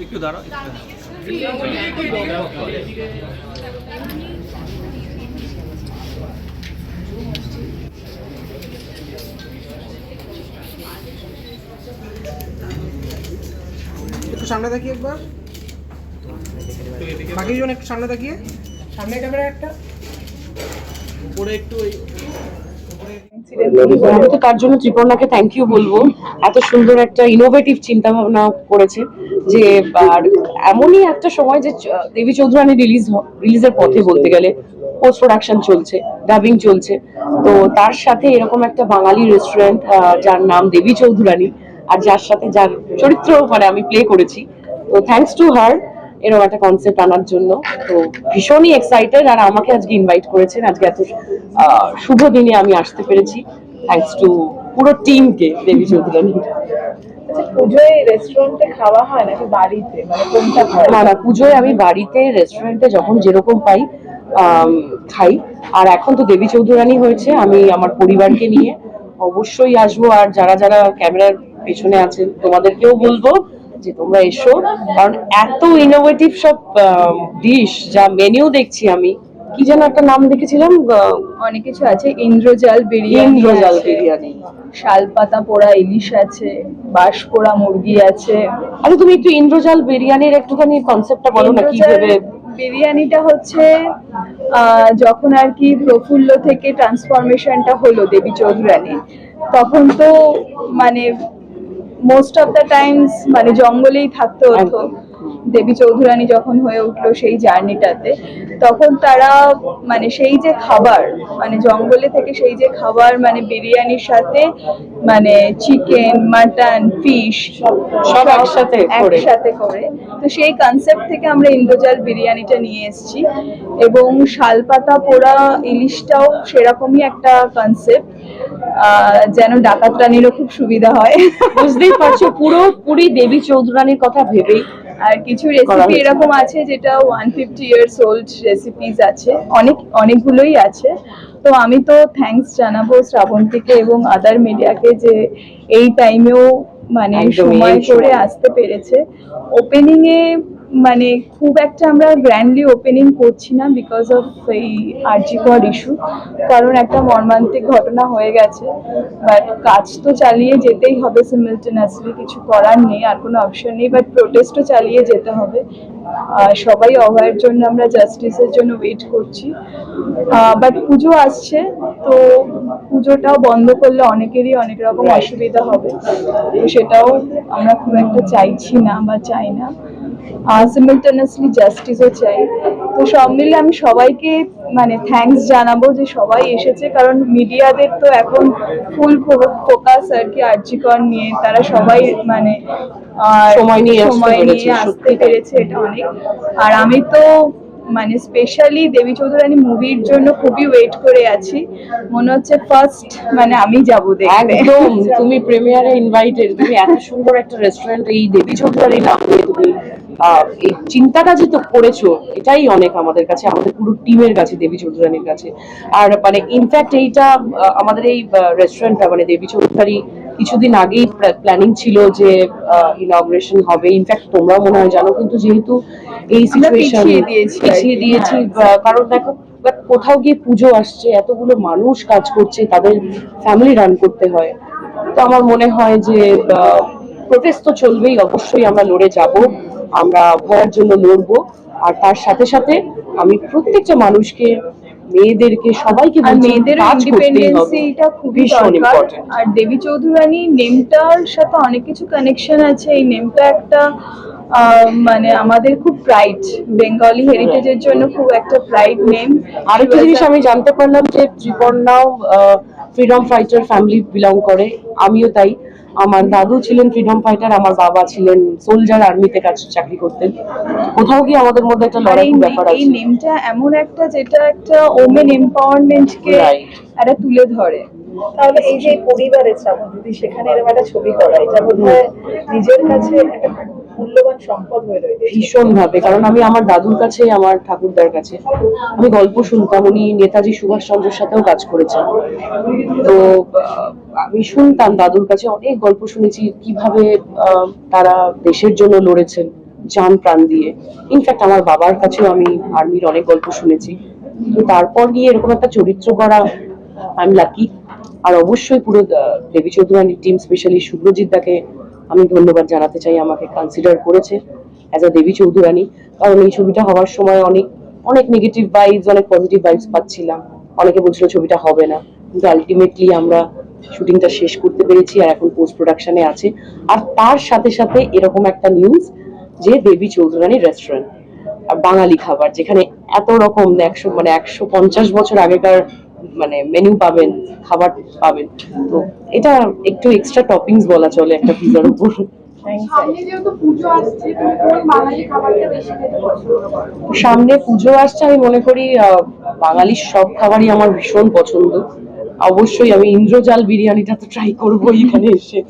একটু দাঁড়াও একটু সামনে তাকিয়ে একবার। বাকি জন একটু সামনে তাকিয়ে। সামনে ক্যামেরা একটা। উপরে একটু ওই আমি তো তার জন্য ত্রিপর্ণাকে থ্যাংক ইউ বলব। এত সুন্দর একটা ইনোভেটিভ চিন্তা ভাবনা করেছে যে আর এমনই একটা সময় যে দেবী চৌধুরানী রিলিজ রিলিজের পথে বলতে গেলে পোস্ট প্রোডাকশন চলছে ডাবিং চলছে। তো তার সাথে এরকম একটা বাঙালি রেস্টুরেন্ট যার নাম দেবী চৌধুরানী আর যার সাথে যার চরিত্র মানে আমি প্লে করেছি। তো থ্যাঙ্কস টু হার এরকম একটা কনসেপ্ট আনার জন্য। তো ভীষণই এক্সাইটেড আর আমাকে আজকে ইনভাইট করেছেন। আজকে এত শুভ দিনে আমি আসতে পেরেছি থ্যাঙ্কস টু পুরো টিমকে দেবী চৌধুরানী পুজোয় রেস্টুরেন্টে খাওয়া হয় নাকি বাড়িতে? মানে কোনটা না না পুজোয় আমি বাড়িতে রেস্টুরেন্টে যখন যেরকম পাই খাই। আর এখন তো দেবী চৌধুরানী হয়েছে আমি আমার পরিবারকে নিয়ে অবশ্যই আসব। আর যারা যারা ক্যামেরার পেছনে আছেন তোমাদেরকেও বলব যে তোমরা এসো। কারণ এত ইনোভেটিভ সব ডিশ যা মেনিউ দেখছি আমি কি যেন একটা নাম দেখেছিলাম? অনেক কিছু আছে। ইন্দ্রজাল বিরিয়ানি ইন্দ্রজাল বিরিয়ানি। শালপাতা পোড়া ইলিশ আছে। বাঁশ পোড়া মুরগি আছে। আচ্ছা তুমি একটু ইন্দ্রজাল বিরিয়ানির একটুখানি কনসেপ্টটা বলো না কি ইন্দ্রজাল ভেবে? বিরিয়ানিটা হচ্ছে আহ, যখন আর কি প্রফুল্ল থেকে ট্রান্সফরমেশনটা হলো দেবী চৌধুরানী তখন তো মানে মোস্ট অফ দ্য টাইমস মানে জঙ্গলেই থাকতে হতো দেবী চৌধুরানী যখন হয়ে উঠল সেই জার্নিটাতে তখন তারা মানে সেই যে খাবার মানে জঙ্গলে থেকে সেই যে খাবার মানে বিরিয়ানির সাথে মানে চিকেন মাটন ফিশ সব একসাথে একসাথে করে। তো সেই কনসেপ্ট থেকে আমরা ইন্দ্রজাল বিরিয়ানিটা নিয়ে এসেছি এবং শালপাতা পোড়া ইলিশটাও সেরকমই একটা কনসেপ্ট যেন ডাকাত রানীরও খুব সুবিধা হয়। বুঝতেই পারছ পুরো পুরি দেবী চৌধুরানীর কথা ভেবেই আর কিছু রেসিপি এরকম আছে যেটা one fifty years old recipes আছে। অনেক অনেকগুলোই আছে। তো আমি তো থ্যাঙ্কস জানাব শ্রাবন্তীকে এবং আদার মিডিয়াকে যে এই টাইমেও মানে সময় করে আসতে পেরেছে। ওপেনিং এ মানে খুব একটা আমরা গ্র্যান্ডলি ওপেনিং করছি না বিকজ অফ এই আর্জিকর ইস্যু কারণ একটা মর্মান্তিক ঘটনা হয়ে গেছে। বাট কাজ তো চালিয়ে যেতেই হবে সিমিলটেনাসলি কিছু করার নেই আর কোনো অপশন নেই বাট প্রোটেস্টও চালিয়ে যেতে হবে। আর সবাই অভয়ের জন্য আমরা জাস্টিসের জন্য ওয়েট করছি। বাট পুজো আসছে তো পুজোটাও বন্ধ করলে অনেকেরই অনেক রকম অসুবিধা হবে। তো সেটাও আমরা খুব একটা চাইছি না বা চাই না। সিমিলটেনাসলি জাস্টিসও চাই। তো সব মিলে আমি সবাইকে মানে থ্যাঙ্কস জানাব যে সবাই এসেছে কারণ মিডিয়াদের তো এখন ফুল ফোকাস আর কি আর্জিকর নিয়ে তারা সবাই মানে সময় নিয়ে আসতে সময় পেরেছে, নিয়ে আসতে পেরেছে এটা অনেক। আর আমি তো মানে স্পেশালি দেবী চৌধুরানী মুভির জন্য খুবই ওয়েট করে আছি। মনে হচ্ছে ফার্স্ট মানে আমি যাব দেখতে। একদম তুমি প্রিমিয়ারে ইনভাইটেড তুমি এত সুন্দর একটা রেস্টুরেন্ট এই দেবী চৌধুরানী নাম নিয়ে তুমি এই চিন্তাটা যে তো করেছ এটাই অনেক আমাদের কাছে আমাদের পুরো টিমের কাছে দেবী চৌধুরানীর কাছে। আর মানে ইনফ্যাক্ট এইটা আমাদের এই রেস্টুরেন্টটা মানে দেবী চৌধুরানী কিছুদিন আগেই প্ল্যানিং ছিল যে ইনগ্রেশন হবে। ইনফ্যাক্ট তোমরাও মনে হয় জানো কিন্তু যেহেতু এই সিচুয়েশন পিছিয়ে দিয়েছি হ্যাঁ, কারণ দেখো but কোথাও গিয়ে পুজো আসছে এতগুলো মানুষ কাজ করছে তাদের ফ্যামিলি রান করতে হয়। তো আমার মনে হয় যে প্রোটেস্ট তো চলবেই অবশ্যই আমরা লড়ে যাব। আমরা ভয়ের জন্য লড়বো। আর তার সাথে সাথে আমি প্রত্যেকটা মানুষকে মেয়েদেরকে সবাইকে মেয়েদের। ইন্ডিপেন্ডেন্সিটা খুবই দরকার। আর দেবী চৌধুরানী নেমটার সাথে অনেক কিছু কানেকশন আছে। এই নেমটা একটা মানে আমাদের খুব প্রাইড বেঙ্গলি হেরিটেজের জন্য খুব একটা প্রাইড নেম আরেকটা জিনিস আমি জানতে পারলাম যে ত্রিপর্ণাও ফ্রিডম ফাইটার ফ্যামিলি বিলং করে। আমিও তাই। আমার দাদু ছিলেন ফ্রিডম ফাইটার আমার বাবা ছিলেন সোলজার আর্মিতে কাজ চাকরি করতেন। কোথাও গিয়ে আমাদের মধ্যে একটা লড়াই ব্যাপার এই নেমটা এমন একটা যেটা একটা ওমেন এম্পাওয়ারমেন্টকে Right. একটা তুলে ধরে। তাহলে এই যে পরিবারের শ্রাবণ দিদি সেখানে এরকম একটা ছবি করা এটা বোধ হয় নিজের কাছে একটা মূল্যবান সম্পদ হয়ে রয়েছে ভীষণ ভাবে কারণ আমি আমার দাদুর কাছে আমার ঠাকুরদার কাছে আমি গল্প শুনতাম উনি নেতাজি সুভাষচন্দ্রের সাথেও কাজ করেছেন। তো আমি শুনতাম, দাদুর কাছে অনেক গল্প শুনেছি, কীভাবে তারা দেশের জন্য লড়েছেন জান প্রাণ দিয়ে। ইনফ্যাক্ট আমার বাবার কাছেও আমি আর্মির অনেক গল্প শুনেছি। তো তারপর গিয়ে এরকম একটা চরিত্র করা আমি লাকি আর অবশ্যই পুরো দেবী চৌধুরানীর টিম স্পেশালি শুভ্রজিৎ দাকে আমি ধন্যবাদ জানাতে চাই, আমাকে কনসিডার করেছে অ্যাজ আ দেবী চৌধুরানী। কারণ এই ছবিটা হওয়ার সময় অনেক অনেক নেগেটিভ ভাইবস অনেক পজিটিভ ভাইবস পাচ্ছিলাম। অনেকে বলছিল ছবিটা হবে না। কিন্তু আলটিমেটলি আমরা শুটিংটা শেষ করতে পেরেছি আর এখন পোস্ট প্রোডাকশনে আছে। আর তার সাথে সাথে এরকম একটা নিউজ যে দেবী চৌধুরানী রেস্টুরেন্ট আর বাঙালি খাবার যেখানে এত রকম একশো মানে একশো পঞ্চাশ বছর আগেকার মানে মেনু পাবেন খাবার পাবেন। তো এটা একটু এক্সট্রা টপিংস বলা চলে একটা পিজার উপর। সামনে পুজো আসছে আমি মনে করি বাঙালির সব খাবারই আমার ভীষণ পছন্দ। অবশ্যই আমি ইন্দ্রজাল বিরিয়ানিটা তো ট্রাই করব এখানে এসে।